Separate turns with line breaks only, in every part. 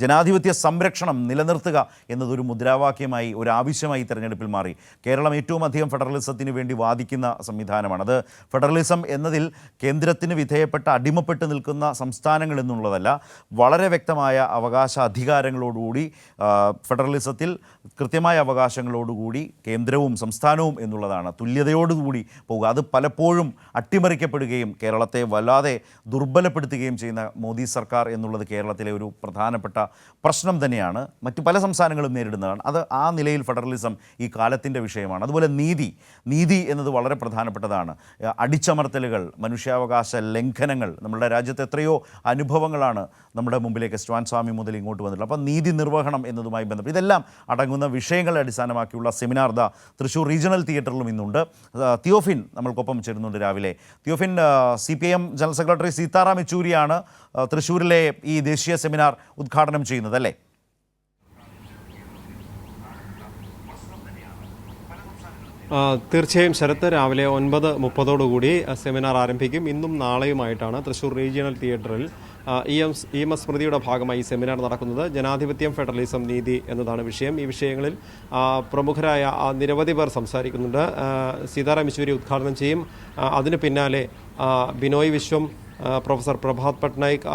ജനാധിപത്യ സംരക്ഷണം നിലനിർത്തുക എന്നതൊരു മുദ്രാവാക്യമായി ഒരു ആവശ്യമായി തെരഞ്ഞെടുപ്പിൽ മാറി. കേരളം ഏറ്റവും അധികം ഫെഡറലിസത്തിന് വേണ്ടി വാദിക്കുന്ന സംവിധാനമാണ്. അത് ഫെഡറലിസം എന്നതിൽ കേന്ദ്രത്തിന് വിധേയപ്പെട്ട അടിമപ്പെട്ട് നിൽക്കുന്ന സംസ്ഥാനങ്ങൾ എന്നുള്ളതല്ല വളരെ വ്യക്തമായ അവകാശ അധികാരങ്ങളോടുകൂടി ഫെഡറലിസത്തിൽ കൃത്യമായ അവകാശങ്ങളോടുകൂടി കേന്ദ്രവും സംസ്ഥാനവും എന്നുള്ളതാണ് തുല്യതയോടുകൂടി പോവുക അത് പലപ്പോഴും അട്ടിമറിക്കപ്പെടുകയും കേരളത്തെ വല്ലാതെ ദുർബലപ്പെടുത്തുകയും ചെയ്യുന്ന മോദി സർക്കാർ എന്നുള്ളത് കേരളത്തിലെ ഒരു പ്രധാനപ്പെട്ട പ്രശ്നം തന്നെയാണ്. മറ്റു പല സംസ്ഥാനങ്ങളും നേരിടുന്നതാണ്. അത് ആ നിലയിൽ ഫെഡറലിസം ഈ കാലത്തിന്റെ വിഷയമാണ്. അതുപോലെ നീതി നീതി എന്നത് വളരെ പ്രധാനപ്പെട്ടതാണ്. അടിച്ചമർത്തലുകൾ മനുഷ്യാവകാശ ലംഘനങ്ങൾ നമ്മുടെ രാജ്യത്ത് എത്രയോ അനുഭവങ്ങളാണ് നമ്മുടെ മുമ്പിലേക്ക് സ്വാൻ സ്വാമി മുതൽ ഇങ്ങോട്ട് വന്നിട്ടുള്ളത്. അപ്പോൾ നീതി നിർവഹണം എന്നതുമായി ബന്ധപ്പെട്ട് ഇതെല്ലാം അടങ്ങുന്ന വിഷയങ്ങളെ അടിസ്ഥാനമാക്കിയുള്ള സെമിനാർ ദ തൃശ്ശൂർ റീജിയണൽ തിയേറ്ററിലും ഇന്നുണ്ട്. തിയോഫിൻ നമ്മൾക്കൊപ്പം ചേരുന്നുണ്ട് രാവിലെ. Theophin C P M general secretary Sitaram യെച്ചൂരിയാണ് തൃശ്ശൂരിലെ ഈ ദേശീയ സെമിനാർ ഉദ്ഘാടനം ചെയ്യുന്നത് അല്ലേ?
തീർച്ചയായും ശരത്ത് രാവിലെ ഒൻപത് മുപ്പതോടുകൂടി സെമിനാർ ആരംഭിക്കും. ഇന്നും നാളെയുമായിട്ടാണ് തൃശൂർ റീജിയണൽ തിയേറ്ററിൽ E M E M S സ്മൃതിയുടെ ഭാഗമായി സെമിനാർ നടക്കുന്നത്. ജനാധിപത്യം ഫെഡറലിസം നീതി എന്നതാണ് വിഷയം. ഈ വിഷയങ്ങളിൽ പ്രമുഖരായ നിരവധി പേർ സംസാരിക്കുന്നുണ്ട്. സീതാറാം യെച്ചൂരി ഉദ്ഘാടനം ചെയ്യും. അതിന് പിന്നാലെ Binoy Viswam professor Prabhat Patnaik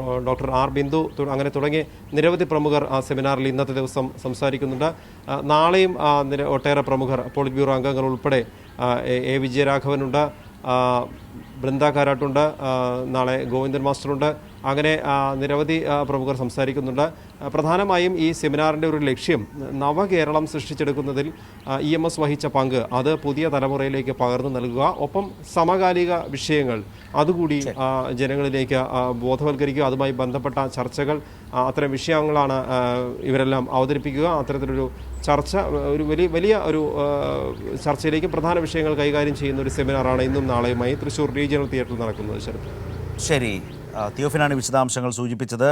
doctor R Bindu അങ്ങനെ തുടങ്ങി നിരവധി പ്രമുഖർ ആ സെമിനാറിൽ ഇന്നത്തെ ദിവസം സംസാരിക്കുന്നുണ്ട്. നാളെയും ഒട്ടേറെ പ്രമുഖർ പോളിറ്റ് ബ്യൂറോ അംഗങ്ങൾ ഉൾപ്പെടെ എ- വിജയരാഘവനുണ്ട് ബൃന്ദ കാരാട്ടുണ്ട് നാളെ ഗോവിന്ദൻ മാസ്റ്ററുണ്ട്. അങ്ങനെ നിരവധി പ്രമുഖർ സംസാരിക്കുന്നുണ്ട്. പ്രധാനമായും ഈ സെമിനാറിന്റെ ഒരു ലക്ഷ്യം നവകേരളം സൃഷ്ടിച്ചെടുക്കുന്നതിൽ ഇ എം എസ് വഹിച്ച പങ്ക് അത് പുതിയ തലമുറയിലേക്ക് പകർന്നു നൽകുക. ഒപ്പം സമകാലിക വിഷയങ്ങൾ അതുകൂടി ജനങ്ങളിലേക്ക് ബോധവൽക്കരിക്കുക. അതുമായി ബന്ധപ്പെട്ട ചർച്ചകൾ അത്തരം വിഷയങ്ങളാണ് ഇവരെല്ലാം അവതരിപ്പിക്കുക. അത്തരത്തിലൊരു ചർച്ച ഒരു വലിയ വലിയ ഒരു ചർച്ചയിലേക്ക് പ്രധാന വിഷയങ്ങൾ കൈകാര്യം ചെയ്യുന്ന ഒരു സെമിനാറാണ് ഇന്നും നാളെയുമായി തൃശ്ശൂർ റീജിയണൽ തിയേറ്ററിൽ നടക്കുന്നത്
ശരി. ആ, തിയോഫിനാണ് വിശദാംശങ്ങൾ സൂചിപ്പിച്ചത്.